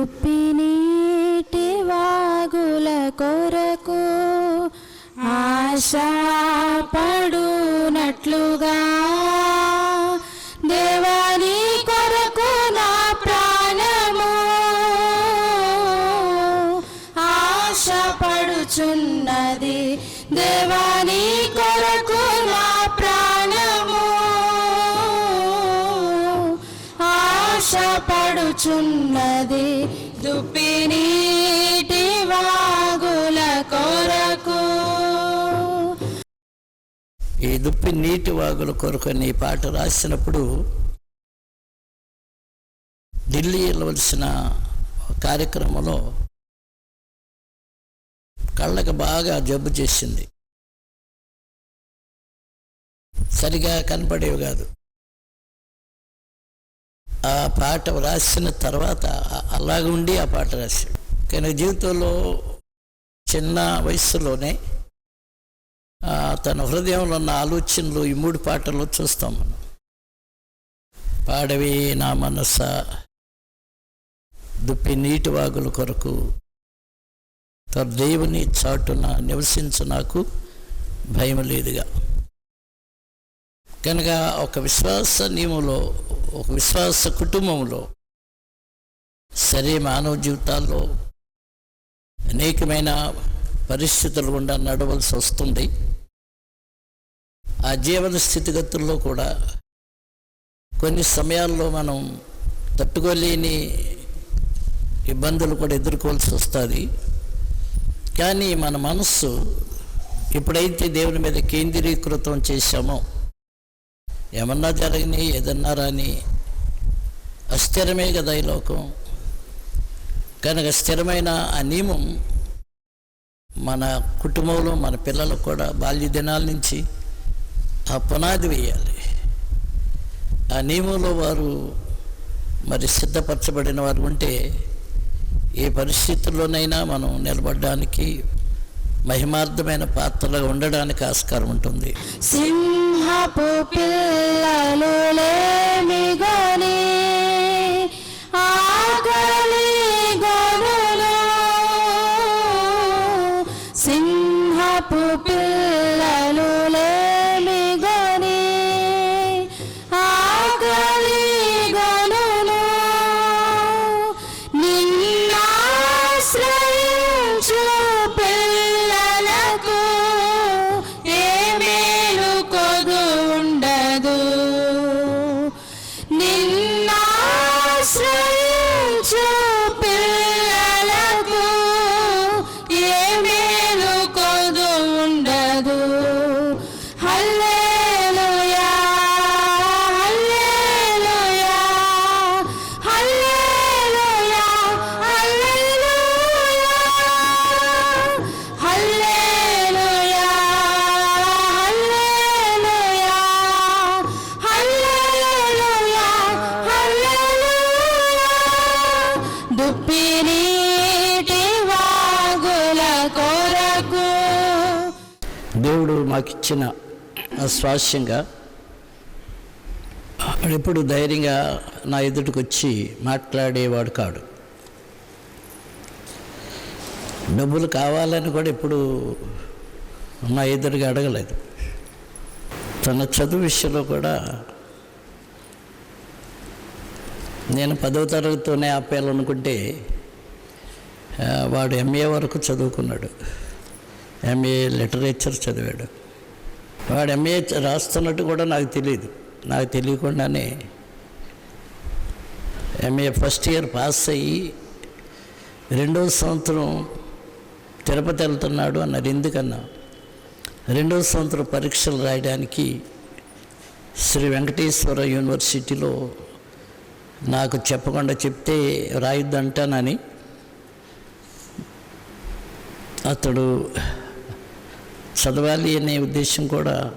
దుప్పి నీటి వాగుల కొరకు ఆశ పడునట్లుగా చున్నది దుప్పి నీటి వాగుల కొరకు. ఈ దుప్పి నీటి వాగుల కొరకు నీ పాట రాసినప్పుడు ఢిల్లీ వెళ్ళవలసిన కార్యక్రమంలో కళ్ళకు బాగా జబ్బు చేసింది. సరిగా కనపడేవి కాదు. ఆ పాట రాసిన తర్వాత అలాగ ఉండి ఆ పాట రాశాడు. కానీ జీవితంలో చిన్న వయసులోనే తన హృదయంలో ఉన్న ఆలోచనలు ఈ మూడు పాటలు చూస్తాం మనం. పాడవి నా మనస దుప్పి నీటి వాగుల కొరకు తన దేవుని చాటున నివసించు నాకు భయం లేదుగా. కనుక ఒక విశ్వాస నియమంలో ఒక విశ్వాస కుటుంబంలో సరే మానవ జీవితాల్లో అనేకమైన పరిస్థితులు గుండా నడవలసి వస్తుంది. ఆ జీవన స్థితిగతుల్లో కూడా కొన్ని సమయాల్లో మనం తట్టుకోలేని ఇబ్బందులు కూడా ఎదుర్కోవాల్సి వస్తుంది. కానీ మన మనస్సు ఎప్పుడైతే దేవుని మీద కేంద్రీకృతం చేశామో ఏమన్నా జరిగినాయి ఏదన్నా రాని అస్థిరమే కదా ఈ లోకం. కనుక స్థిరమైన ఆ నియమం మన కుటుంబంలో మన పిల్లలకు కూడా బాల్య దినాల నుంచి ఆ పునాది వేయాలి. ఆ నియమంలో వారు మరి సిద్ధపరచబడిన వారు ఉంటే ఏ పరిస్థితుల్లోనైనా మనం నిలబడడానికి మహిమార్థమైన పాత్రలుగా ఉండడానికి ఆస్కారం ఉంటుంది. సింహపు పిల్లలు లేమిగని ఆకలి గనులు సింహపు పిల్ల దేవుడు మాకిచ్చిన స్వాస్యంగా ఎప్పుడు ధైర్యంగా నా ఎదుటికి వచ్చి మాట్లాడేవాడు కాడు. డబ్బులు కావాలని కూడా ఎప్పుడు నా ఎదురుగా అడగలేదు. తన చదువు విషయంలో కూడా నేను పదవ తరగతితోనే ఆపేయాలనుకుంటే వాడు ఎంఏ వరకు చదువుకున్నాడు. ఎంఏ లిటరేచర్ చదివాడు. వాడు ఎంఏ రాస్తున్నట్టు కూడా నాకు తెలియదు నాకు తెలియకుండానే ఎంఏ ఫస్ట్ ఇయర్ పాస్ అయ్యి రెండవ సంవత్సరం తిరుపతి వెళ్తున్నాడు అన్నారు ఎందుకన్నా? రెండవ సంవత్సరం పరీక్షలు రాయడానికి శ్రీ వెంకటేశ్వర యూనివర్సిటీలో నాకు చెప్పకుండా చెప్తే రాయొద్దంటానని అతడు చదవాలి అనే ఉద్దేశం కూడా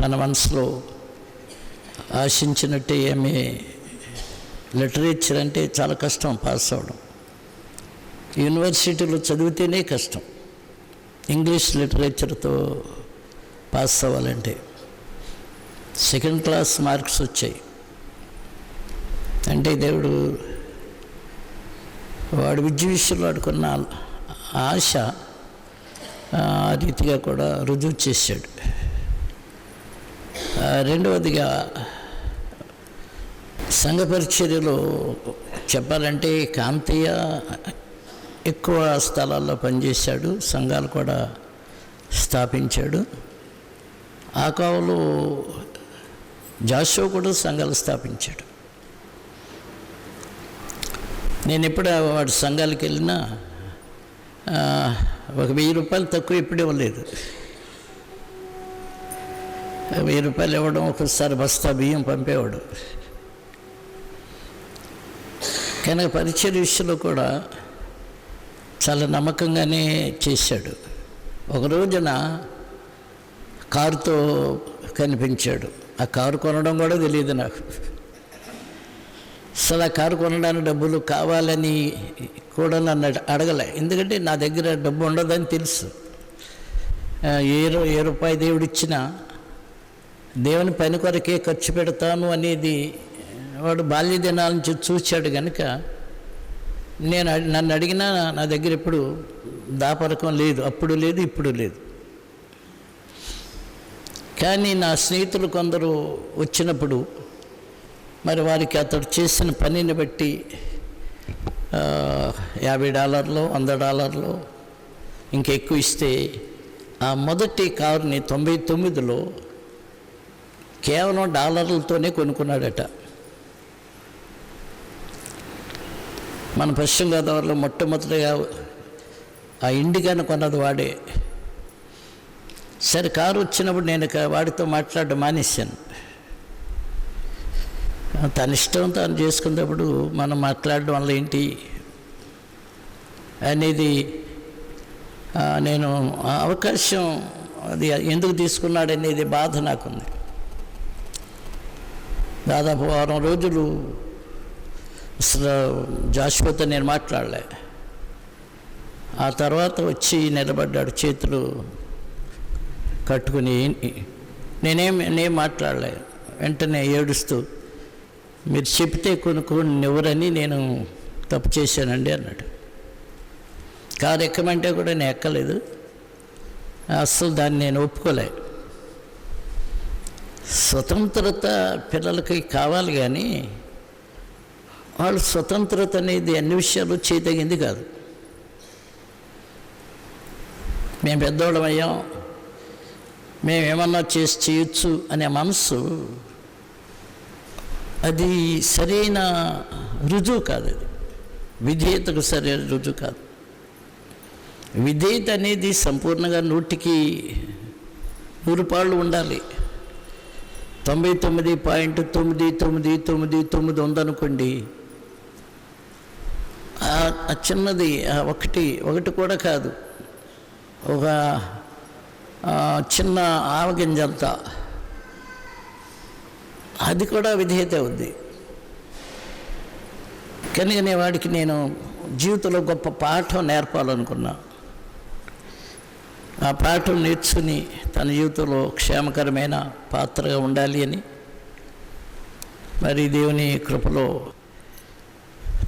తన మనసులో ఆశించినట్టే ఏమి లిటరేచర్ అంటే చాలా కష్టం పాస్ అవ్వడం. యూనివర్సిటీలో చదివితేనే కష్టం. ఇంగ్లీష్ లిటరేచర్తో పాస్ అవ్వాలంటే సెకండ్ క్లాస్ మార్క్స్ వచ్చాయి. అంటే దేవుడు వాడు విద్య విషయంలో వాడుకున్న ఆశ రీతిగా కూడా రుజువు చేశాడు. రెండవదిగా సంఘ పరిచర్యలో చెప్పాలంటే కాంతయ్య ఎక్కువ స్థలాల్లో పనిచేశాడు సంఘాలు కూడా స్థాపించాడు. ఆ కావులో జాషో కూడా సంఘాలు స్థాపించాడు. నేను ఎప్పుడు వాడి సంఘాలకు వెళ్ళినా ఒక వెయ్యి రూపాయలు తక్కువ ఎప్పుడు ఇవ్వలేదు. వెయ్యి రూపాయలు ఇవ్వడం ఒకసారి బస్తా బియ్యం పంపేవాడు. కనుక పరిచయ విషయంలో కూడా చాలా నమ్మకంగానే చేశాడు. ఒక రోజున కారుతో కనిపించాడు. ఆ కారు కొనడం కూడా తెలియదు నాకు. అసలు ఆ కారు కొనడానికి డబ్బులు కావాలని కూడా నన్ను అడ- అడగలే. ఎందుకంటే నా దగ్గర డబ్బు ఉండదని తెలుసు. ఏ రూ- ఏ రూపాయి దేవుడిచ్చినా దేవుని పని కొరకే ఖర్చు పెడతాను అనేది వాడు బాల్య దినాల నుంచి చూశాడు కనుక నేను నన్ను అడిగినా నా దగ్గర ఇప్పుడు దాపరకం లేదు అప్పుడు లేదు ఇప్పుడు లేదు. కానీ నా స్నేహితులు కొందరు వచ్చినప్పుడు మరి వారికి అతడు చేసిన పనిని బట్టి యాభై డాలర్లు వంద డాలర్లు ఇంకెక్కువ ఇస్తే ఆ మొదటి కారుని తొంభై తొమ్మిదిలో కేవలం డాలర్లతోనే కొనుక్కున్నాడట. మన పశ్చిమ గోదావరిలో మొట్టమొదటిగా ఆ ఇండిగాను కొన్నది వాడే. సరే కారు వచ్చినప్పుడు నేను వాడితో మాట్లాడడం మానేశాను. తన ఇష్టం తాను చేసుకున్నప్పుడు మనం మాట్లాడడం వల్ల ఏంటి అనేది నేను ఆ అవకాశం అది ఎందుకు తీసుకున్నాడు అనేది బాధ నాకుంది. దాదాపు వారం రోజులు అసలు జాషువతో నేను మాట్లాడలే. ఆ తర్వాత వచ్చి నిలబడ్డాడు చేతులు కట్టుకుని నేనేం నేను మాట్లాడలే. వెంటనే ఏడుస్తూ మీరు చెప్తే కొనుక్కొని ఎవరని నేను తప్పు చేశానండి అన్నాడు. కారు ఎక్కమంటే కూడా నేను ఎక్కలేదు. అస్సలు దాన్ని నేను ఒప్పుకోలే. స్వతంత్రత పిల్లలకి కావాలి కానీ వాళ్ళు స్వతంత్రత అనేది అన్ని విషయాలు చేయదగింది కాదు. మేము పెద్దోళ్ళం అయ్యాం. మేమేమన్నా చేసి చేయొచ్చు అనే మనసు అది సరైన రుజువు కాదు అది. విధేయతకు సరైన రుజువు కాదు. విధేయత అనేది సంపూర్ణంగా నూటికి నూరు పాళ్ళు ఉండాలి. తొంభై తొమ్మిది పాయింట్ తొమ్మిది తొమ్మిది తొమ్మిది తొమ్మిది ఉందనుకోండి ఆ- చిన్నది ఒకటి ఒకటి కూడా కాదు. ఒక చిన్న ఆవగింజంతా అది కూడా విధేయత ఉంది. కనుకనే వాడికి నేను జీవితంలో గొప్ప పాఠం నేర్పాలనుకున్నా. ఆ పాఠం నేర్చుకుని తన జీవితంలో క్షేమకరమైన పాత్రగా ఉండాలి అని. మరి దేవుని కృపలో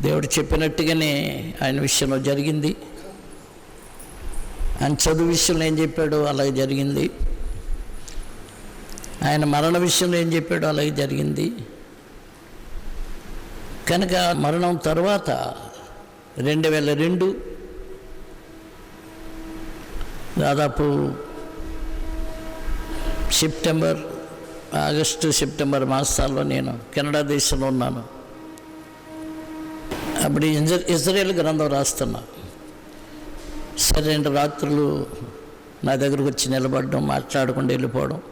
దేవుడు చెప్పినట్టుగానే ఆయన విషయంలో జరిగింది. ఆయన చదువు విషయంలో ఏం చెప్పాడో అలాగే జరిగింది. ఆయన మరణ విషయంలో ఏం చెప్పాడో అలాగే జరిగింది. కనుక మరణం తర్వాత రెండు వేల రెండు దాదాపు సెప్టెంబర్ ఆగస్టు సెప్టెంబర్ మాసాల్లో నేను కెనడా దేశంలో ఉన్నాను. అప్పుడు ఇజ్ర- ఇజ్రాయేల్ గ్రంథం రాస్తున్నా. సరే రాత్రులు నా దగ్గరకు వచ్చి నిలబడడం మాట్లాడకుండా వెళ్ళిపోవడం.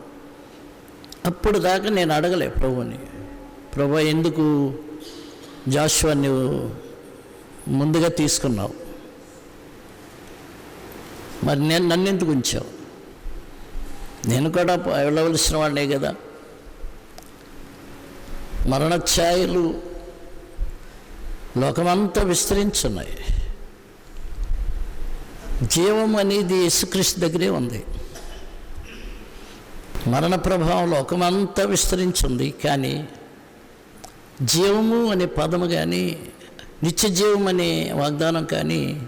అప్పుడు దాకా నేను అడగలే ప్రభుని ప్రభు ఎందుకు జాషువా నువ్వు ముందుగా తీసుకున్నావు? మరి నేను నన్ను ఎందుకు ఉంచావు? నేను కూడా వెళ్ళవలసిన వాడినే కదా. మరణఛాయలు లోకమంతా విస్తరించున్నాయి. జీవం అనేది యేసుక్రీస్తు దగ్గరే ఉంది. మరణ ప్రభావం లోకమంతా విస్తరించింది కానీ జీవము అనే పదము కానీ నిత్య జీవం అనే వాగ్దానం కానీ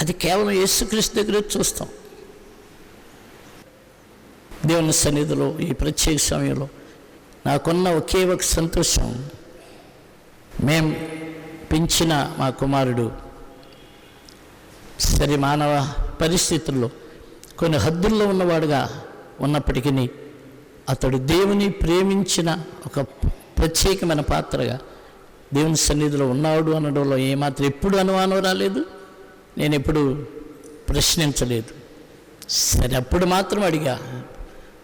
అది కేవలం యేసుక్రీస్తు దగ్గర చూస్తాం. దేవుని సన్నిధిలో ఈ ప్రత్యేక సమయంలో నాకున్న ఒకే ఒక సంతోషం. మేం పెంచిన మా కుమారుడు సరి మానవ పరిస్థితుల్లో కొన్ని హద్దుల్లో ఉన్నవాడుగా ఉన్నప్పటికీ అతడు దేవుని ప్రేమించిన ఒక ప్రత్యేకమైన పాత్రగా దేవుని సన్నిధిలో ఉన్నాడు అనడంలో ఏమాత్రం ఎప్పుడు అనుమానం రాలేదు. నేను ఎప్పుడు ప్రశ్నించలేదు. సరే అప్పుడు మాత్రం అడిగా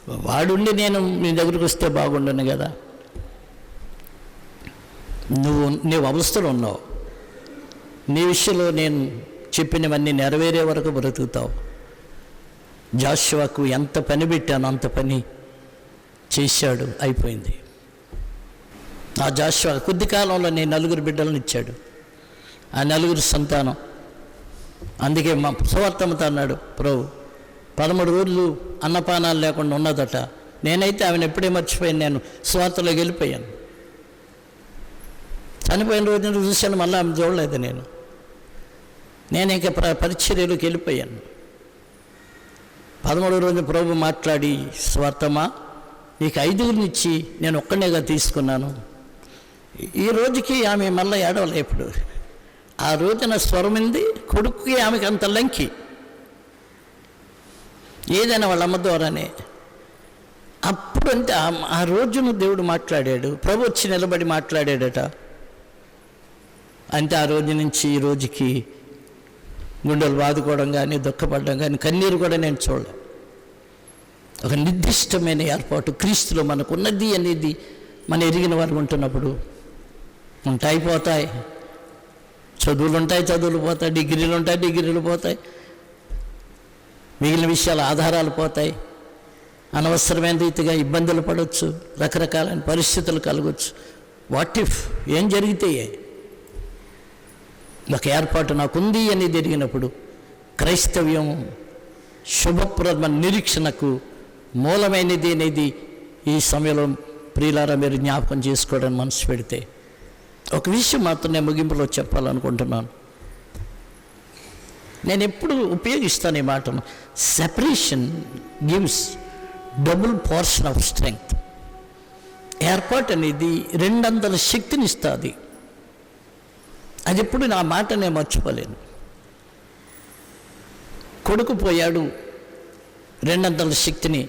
వాడుండి నేను మీ దగ్గరికి వస్తే బాగుండను కదా. నువ్వు నీవు అవస్థలో ఉన్నావు. నీ విషయంలో నేను చెప్పినవన్నీ నెరవేరే వరకు బ్రతుకుతావు. జాషువాకు ఎంత పని పెట్టాను అంత పని చేశాడు అయిపోయింది. ఆ జాషువా కొద్ది కాలంలో నేను నలుగురు బిడ్డలను ఇచ్చాడు. ఆ నలుగురు సంతానం. అందుకే మా సువార్తమ్మతో అన్నాడు ప్రభు పదమూడు రోజులు అన్నపానాలు లేకుండా ఉన్నదట. నేనైతే ఆమెను ఎప్పుడే మర్చిపోయాను నేను స్వార్థలోకి వెళ్ళిపోయాను. చనిపోయిన రోజున చూశాను మళ్ళీ ఆమె చూడలేదు నేను. నేను ఇంకా ప్ర పరిచర్యలోకి వెళ్ళిపోయాను. పదమూడవ రోజు ప్రభు మాట్లాడి స్వార్థమా? నీకు ఐదుగురినిచ్చి నేను ఒక్కనేగా తీసుకున్నాను. ఈ రోజుకి ఆమె మళ్ళీ ఏడవలే ఇప్పుడు ఆ రోజున స్వరమింది కొడుకుకి ఆమెకి అంత లంకి. ఏదైనా వాళ్ళ అమ్మ ద్వారానే. అప్పుడు అంటే ఆ రోజును దేవుడు మాట్లాడాడు. ప్రభు వచ్చి నిలబడి మాట్లాడాడట. అంటే ఆ రోజు నుంచి ఈ రోజుకి గుండెలు బాదుకోవడం కానీ దుఃఖపడడం కానీ కన్నీరు కూడా నేను చూడలే. ఒక నిర్దిష్టమైన ఏర్పాటు క్రీస్తులో మనకున్నది అనేది మన ఎరిగిన వారు ఉంటున్నప్పుడు ఉంటాయి పోతాయి. చదువులు ఉంటాయి చదువులు పోతాయి డిగ్రీలు ఉంటాయి డిగ్రీలు పోతాయి. మిగిలిన విషయాల ఆధారాలు పోతాయి. అనవసరమైన రీతిగా ఇబ్బందులు పడవచ్చు రకరకాలైన పరిస్థితులు కలగవచ్చు వాట్ ఇఫ్ ఏం జరిగితే ఒక ఏర్పాటు నాకుంది అని జరిగినప్పుడు క్రైస్తవ్యం శుభప్రదమ నిరీక్షణకు మూలమైనది అనేది ఈ సమయంలో ప్రియులారా మీరు జ్ఞాపకం చేసుకోవడం మనసు పెడితే ఒక విషయం మాత్రం నేను ముగింపులో చెప్పాలనుకుంటున్నాను. నేను ఎప్పుడు ఉపయోగిస్తాను ఈ మాటను. Separation gives double portion of strength ఏర్పాటు అనేది రెండంతల శక్తిని ఇస్తుంది. అది ఎప్పుడు నా మాట నేను మర్చిపోలేను. కొడుకు పోయాడు రెండంతల శక్తిని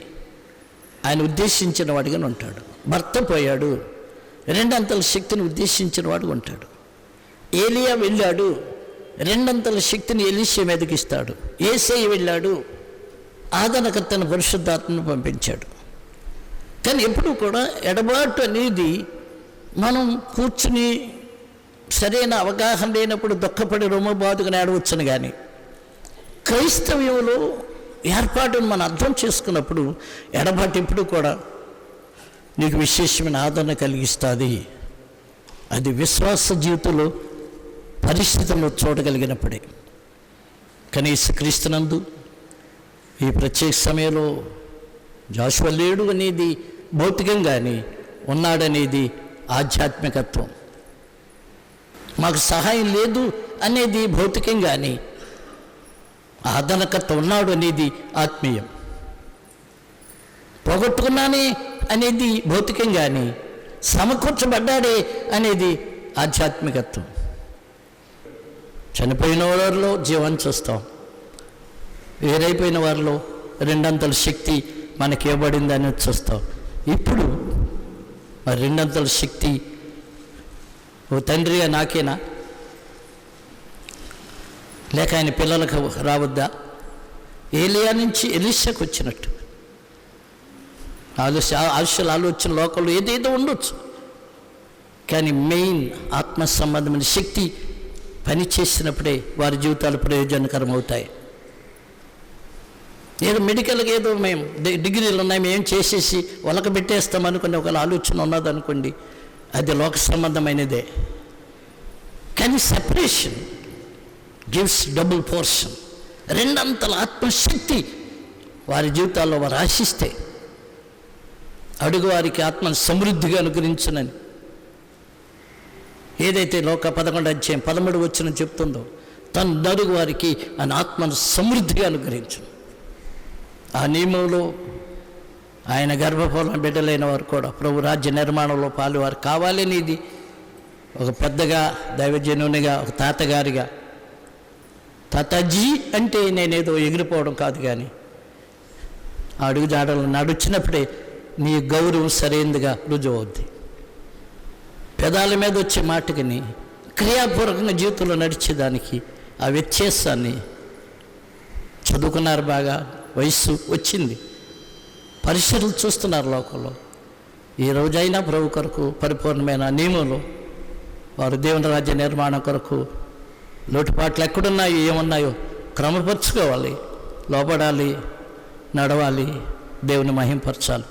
ఆయన ఉద్దేశించిన వాడిగా ఉంటాడు. భర్త పోయాడు రెండంతల శక్తిని ఉద్దేశించిన వాడు ఉంటాడు. ఏలియా వెళ్ళాడు రెండంతల శక్తిని ఎలిషే మీదకి ఇస్తాడు. ఏసై వెళ్ళాడు ఆదరణకర్తన పరిశుద్ధాత్మను పంపించాడు. కానీ ఎప్పుడు కూడా ఎడబాటు అనేది మనం కూర్చుని సరైన అవగాహన లేనప్పుడు దుఃఖపడి రొమ్మబాదుకుని ఆడవచ్చును కానీ క్రైస్తవ్యంలో ఏర్పాటును మనం అర్థం చేసుకున్నప్పుడు ఎడబాటు ఎప్పుడు కూడా నీకు విశేషమైన ఆదరణ కలిగిస్తుంది. అది విశ్వాస జీవితంలో పరిస్థితుల్లో చూడగలిగినప్పుడే. కనీస క్రీస్తునందు ఈ ప్రత్యేక సమయంలో జాషువ లేడు అనేది భౌతికం కానీ ఉన్నాడనేది ఆధ్యాత్మికత్వం. మాకు సహాయం లేదు అనేది భౌతికం కానీ ఆదరణకర్త ఉన్నాడు అనేది ఆత్మీయం. పోగొట్టుకున్నానే అనేది భౌతికం కానీ సమకూర్చబడ్డాడే అనేది ఆధ్యాత్మికత్వం. చనిపోయిన వారిలో జీవం చూస్తాం. వేరైపోయిన వారిలో రెండంతల శక్తి మనకి ఇవ్వబడిందని చూస్తాం. ఇప్పుడు మరి రెండంతల శక్తి ఓ తండ్రిగా నాకేనా? లేక ఆయన పిల్లలకు రావద్దా? ఏలియా నుంచి ఎలిషాకు వచ్చినట్టు. ఆలోచ ఆశలు ఆలోచన లోకంలో ఏదేదో ఉండొచ్చు. కానీ మెయిన్ ఆత్మ సంబంధమైన శక్తి పని చేసినప్పుడే వారి జీవితాలు ప్రయోజనకరం అవుతాయి ఏదో మెడికల్కి ఏదో మేము డిగ్రీలు ఉన్నాయి మేము చేసేసి ఒలక పెట్టేస్తాం అనుకునే ఒక ఆలోచన ఉన్నదనుకోండి. అది లోక సంబంధమైనదే. కానీ సెపరేషన్ గివ్స్ డబుల్ పోర్షన్ రెండంతల ఆత్మశక్తి వారి జీవితాల్లో వారు ఆశిస్తే అడుగు వారికి ఆత్మ సమృద్ధిగా అనుగ్రహించనని. ఏదైతే లోక పదకొండు అధ్యాయం పదమూడు వచ్చిన చెప్తుందో తను నడుగు వారికి ఆయన ఆత్మను సమృద్ధిగా అనుగ్రహించను. ఆ నియమంలో ఆయన గర్భఫలం బిడ్డలైన వారు కూడా ప్రభు రాజ్య నిర్మాణంలో పాలువారు కావాలని ఇది ఒక పెద్దగా దైవజనునిగా ఒక తాతగారిగా. తతజీ అంటే నేనేదో ఎగిరిపోవడం కాదు కానీ అడుగు జాడలు నడుచినప్పుడే నీ గౌరవం సరైనదిగా రుజువు అవుద్ది పెదాల మీద వచ్చే మాటకిని క్రియాపూర్వకంగా జీవితంలో నడిచేదానికి ఆ వ్యత్యాసాన్ని చదువుకున్నారు బాగా వయస్సు వచ్చింది. పరిస్థితులు చూస్తున్నారు లోకంలో. ఈ రోజైనా ప్రభు కొరకు పరిపూర్ణమైన నియమంలో వారు దేవుని రాజ్య నిర్మాణం కొరకు లోటుపాట్లు ఎక్కడున్నాయో ఏమున్నాయో క్రమపరుచుకోవాలి లోపడాలి నడవాలి దేవుని మహింపరచాలి.